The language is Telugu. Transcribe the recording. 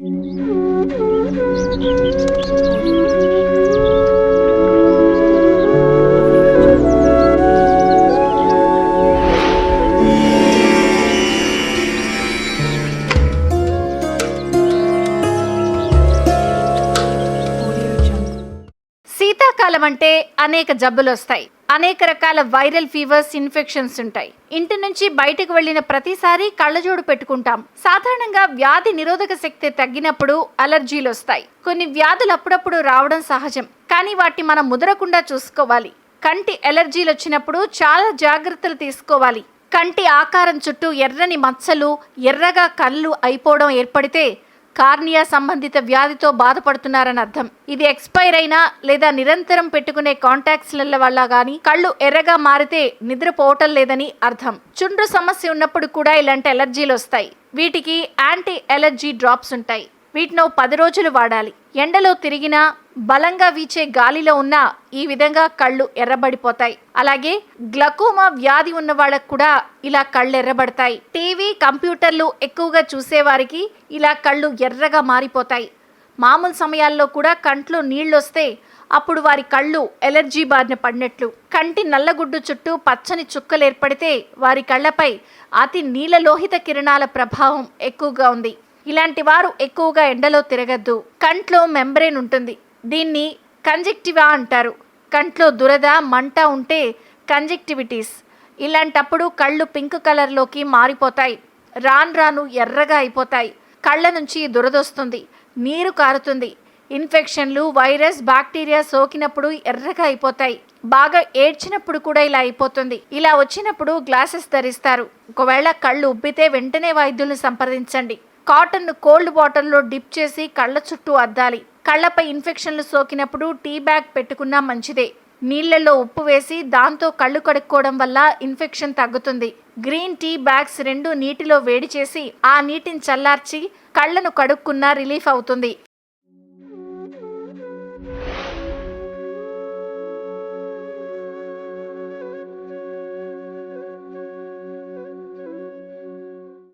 శీతాకాలం అంటే అనేక జబ్బులు వస్తాయి. అనేక రకాల వైరల్ ఫీవర్స్ ఇన్ఫెక్షన్స్ ఉంటాయి. ఇంటి నుంచి బయటకు వెళ్ళిన ప్రతిసారి కళ్ళజోడు పెట్టుకుంటాం. సాధారణంగా వ్యాధి నిరోధక శక్తి తగ్గినప్పుడు అలర్జీలు వస్తాయి. కొన్ని వ్యాధులు అప్పుడప్పుడు రావడం సహజం. కానీ వాటిని మనం ముదరకుండా చూసుకోవాలి. కంటి ఎలర్జీలు వచ్చినప్పుడు చాలా జాగ్రత్తలు తీసుకోవాలి. కంటి ఆకారం చుట్టూ ఎర్రని మచ్చలు ఎర్రగా కళ్ళు అయిపోవడం ఏర్పడితే కార్నియా సంబంధిత వ్యాధితో బాధపడుతున్నారని అర్థం. ఇది ఎక్స్పైర్ అయినా లేదా నిరంతరం పెట్టుకునే కాంటాక్ట్స్ల వల్ల కానీ కళ్ళు ఎర్రగా మారితే నిద్రపోవటం లేదని అర్థం. చుండ్రు సమస్య ఉన్నప్పుడు కూడా ఇలాంటి ఎలర్జీలు వస్తాయి. వీటికి యాంటీ ఎలర్జీ డ్రాప్స్ ఉంటాయి. వీటిని పది రోజులు వాడాలి. ఎండలో తిరిగినా బలంగా వీచే గాలిలో ఉన్న ఈ విధంగా కళ్ళు ఎర్రబడిపోతాయి. అలాగే గ్లకోమా వ్యాధి ఉన్న వాళ్ళకు కూడా ఇలా కళ్ళు ఎర్రబడతాయి. టీవీ కంప్యూటర్లు ఎక్కువగా చూసేవారికి ఇలా కళ్ళు ఎర్రగా మారిపోతాయి. మామూలు సమయాల్లో కూడా కంట్లో నీళ్ళొస్తే అప్పుడు వారి కళ్ళు ఎలర్జీ బారిన పడినట్లు. కంటి నల్లగుడ్డు చుట్టూ పచ్చని చుక్కలు ఏర్పడితే వారి కళ్ళపై అతి నీలలోహిత కిరణాల ప్రభావం ఎక్కువగా ఉంది. ఇలాంటి వారు ఎక్కువగా ఎండలో తిరగద్దు. కంట్లో మెంబ్రేన్ ఉంటుంది. దీన్ని కంజెక్టివా అంటారు. కంట్లో దురద మంట ఉంటే కంజెక్టివిటీస్ ఇలాంటప్పుడు కళ్ళు పింక్ కలర్లోకి మారిపోతాయి. రాను రాను ఎర్రగా అయిపోతాయి. కళ్ళ నుంచి దురదొస్తుంది నీరు కారుతుంది. ఇన్ఫెక్షన్లు వైరస్ బ్యాక్టీరియా సోకినప్పుడు ఎర్రగా అయిపోతాయి. బాగా ఏడ్చినప్పుడు కూడా ఇలా అయిపోతుంది. ఇలా వచ్చినప్పుడు గ్లాసెస్ ధరిస్తారు. ఒకవేళ కళ్ళు ఉబ్బితే వెంటనే వైద్యుల్ని సంప్రదించండి. కాటన్ను కోల్డ్ వాటర్లో డిప్ చేసి కళ్ళ చుట్టూ అద్దాలి. కళ్ళపై ఇన్ఫెక్షన్లు సోకినప్పుడు టీ బ్యాగ్ పెట్టుకున్నా మంచిదే. నీళ్ళలో ఉప్పు వేసి దాంతో కళ్ళు కడుక్కోవడం వల్ల ఇన్ఫెక్షన్ తగ్గుతుంది. గ్రీన్ టీ బ్యాగ్స్ రెండు నీటిలో వేడి చేసి ఆ నీటిని చల్లార్చి కళ్ళను కడుక్కున్నా రిలీఫ్ అవుతుంది.